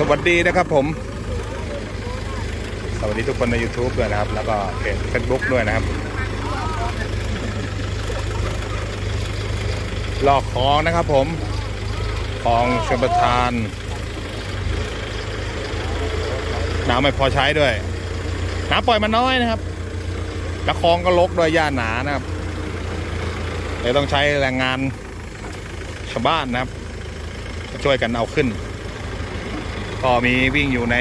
สวัสดีนะครับผม สวัสดีทุกคนใน YouTube ด้วยนะครับ แล้วก็เพจ Facebook ด้วยนะครับหลอกคลองนะครับผมคลองชลประทานน้ำไม่พอใช้ด้วยน้ำปล่อยมันน้อยนะครับแล้วคลองก็ลกด้วยหญ้าหนานะครับเลยต้องใช้แรงงานชาวบ้านนะครับ ช่วยกันเอาขึ้น ก็มีวิ่งอยู่ใน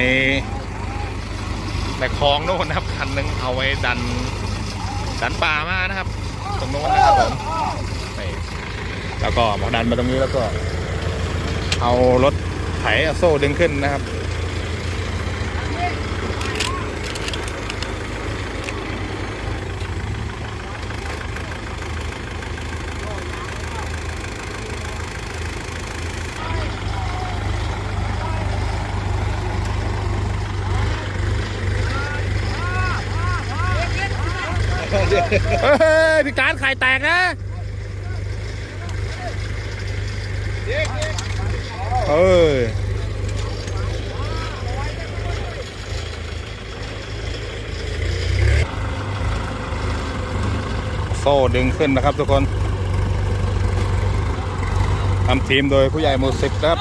ในคลองโน่นนะครับคันหนึงเอาไว้ดัน ดันป่ามานะครับ ตรงโน้นนะครับผมแล้วก็พอดันมาตรงนี้แล้วก็ เอารถไถโซ่ดึงขึ้นนะครับ เฮ้ยพี่การไข่แตกนะเอ้ยโซ่ดึงขึ้นนะครับทุกคนทำทีมโดยผู้ใหญ่หมูสิบครับ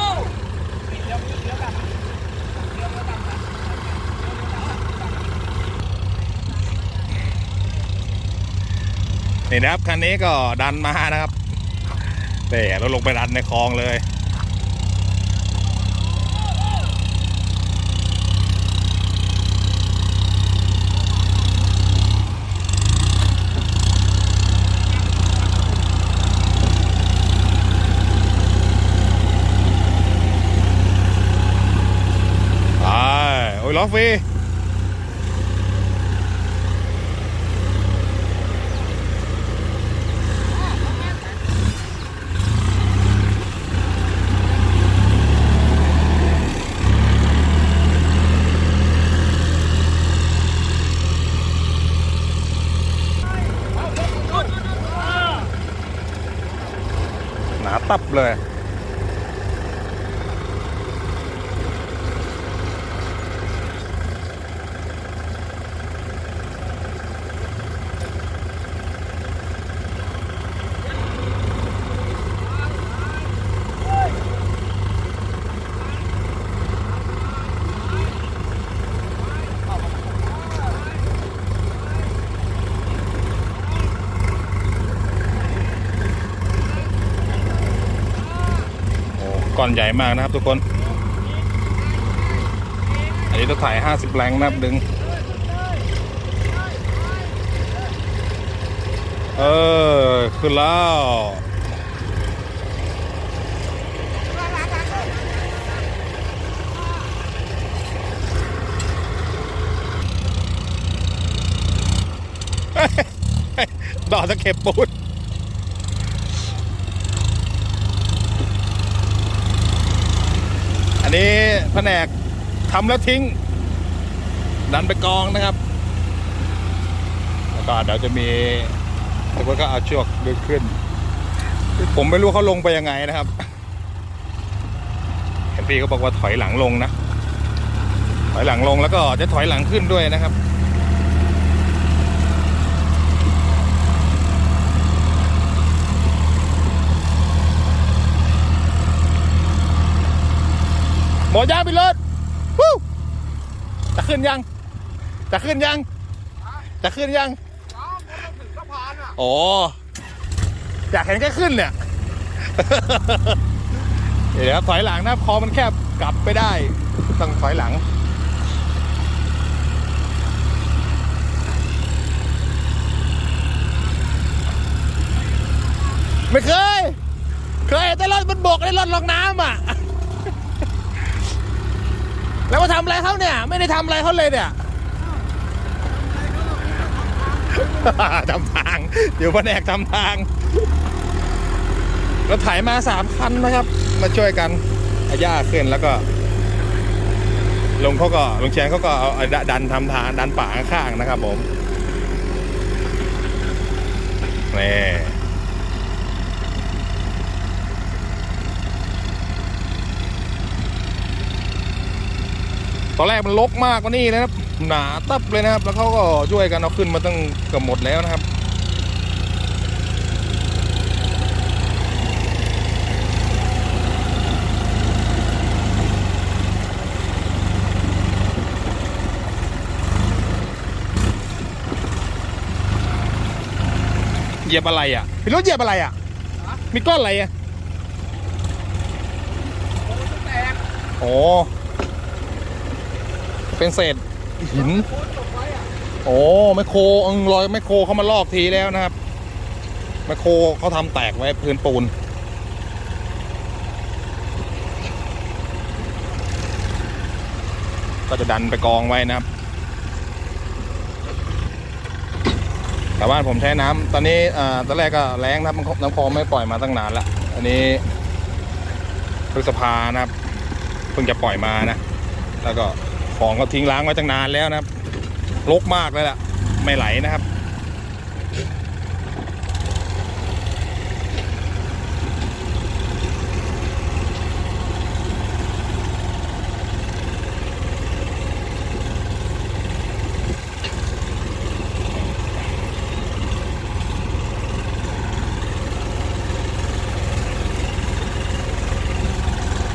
นี่นะครับคันนี้ก็ดันมานะครับแต่เราลงไปดันในคลองเลยไปโอ้ยล้อฟรี ตับเลย อนใหญ่มากนะครับทุกคน อันนี้ต้องถ่าย 50แรงนะครับดึง เออ ขึ้นแล้วดอกตะเข็บปูน นี้แผนกทำแล้วทิ้ง ดันไปกองนะครับ แล้วก็เดี๋ยวจะมีทุกคนก็เอาเชือกดึงขึ้น ผมไม่รู้เขาลงไปยังไงนะครับเห็นพี่เขาบอกว่าถอยหลังลงนะ ถอยหลังลงแล้วก็จะถอยหลังขึ้นด้วยนะครับ ยางไปรถวู้จะขึ้นยัง จะขึ้นยัง จะขึ้นยังโอ้อยากเห็นแค่ขึ้นเนี่ย เดี๋ยวถอยหลังนะคอมันแคบกลับไปได้ ต้องถอยหลังไม่เคย เคยแต่รถบนบกได้รถลงน้ำอะ แล้วมาทำอะไรเขาเนี่ย ไม่ได้ทำอะไรเขาเลยเนี่ยทำทาง เดี๋ยวแผนกทำทางรถไถมาสามคันนะครับ มาช่วยกันเอาหญ้าขึ้นแล้วก็ ลงเขาก็ลงแชงเขาก็เอาเอาดันทำทางดันป่าข้างๆนะครับผมนี่ ตอนแรกมันลกมากกว่านี่เลยนะครับ หนาตับเลยนะครับ แล้วเขาก็ช่วยกันเอาขึ้นมาตั้งเกือบหมดแล้วนะครับเหยียบอะไรอะพี่รถเหยียบอะไรอะ มีก้อนอะไรอะโอ้ เป็นเศษหิน โอ้แมคโครเออรอยแมคโครเขามาลอกทีแล้วนะครับแมคโครเขาทำแตกไว้พื้นปูน ก็จะดันไปกองไว้นะครับแต่บ้านผมใช้น้ำตอนนี้อ่าตอนแรกก็แรงนะครับน้ำน้ำคลองไม่ปล่อยมาตั้งนานละอันนี้พฤษภานะครับ เพิ่งจะปล่อยมานะ แล้วก็ ของก็ทิ้งล้างไว้ตั้งนานแล้วนะครับรกมากเลยล่ะ ไม่ไหลนะครับ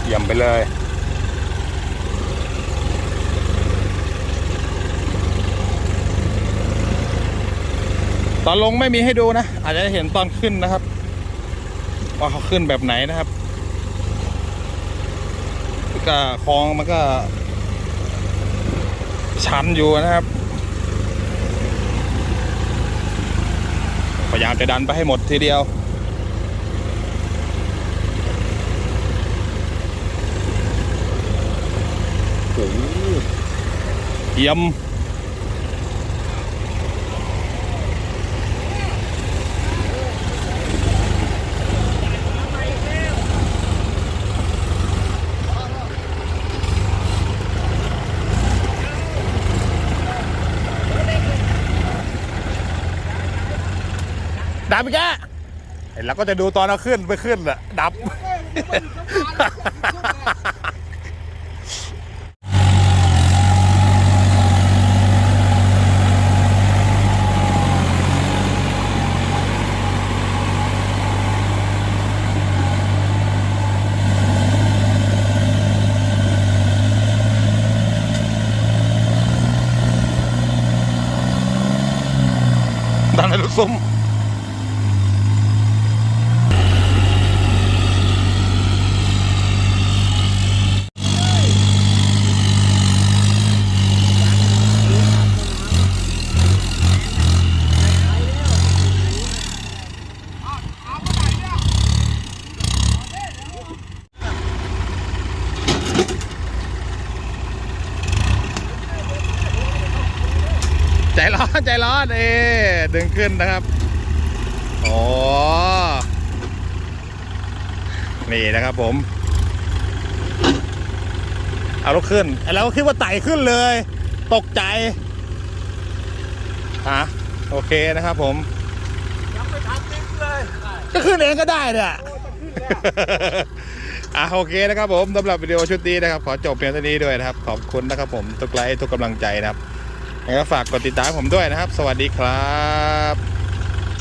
เยี่ยมไปเลย อนลงไม่มีให้ดูนะ อาจจะเห็นตอนขึ้นนะครับ ว่าเขาขึ้นแบบไหนนะครับก็คลองมันก็ ชันอยู่นะครับพยายามจะดันไปให้หมดทีเดียว โอ้โหเยี่ยม ดับอีกแกเห็นแล้วก็จะดูตอนเอาขึ้นไปขึ้นแหละดับดันใร้อนใจร้อนเอดึงขึ้นนะครับโอ้นี่นะครับผม เอารถขึ้นแล้วก็คิดว่าไต่ขึ้นเลย ตกใจอะโอเคนะครับผมยังไม่ทันติ้งเลยจะขึ้นเองก็ได้เนี่ยอะโอเคนะครับผมสำหรับวิดีโอชุดนี้นะครับ ขอจบเพียงเท่านี้ด้วยนะครับ ขอบคุณนะครับผมทุกไลค์ทุกกำลังใจนะครับ แล้วก็ฝากกดติดตามผมด้วยนะครับ สวัสดีครับ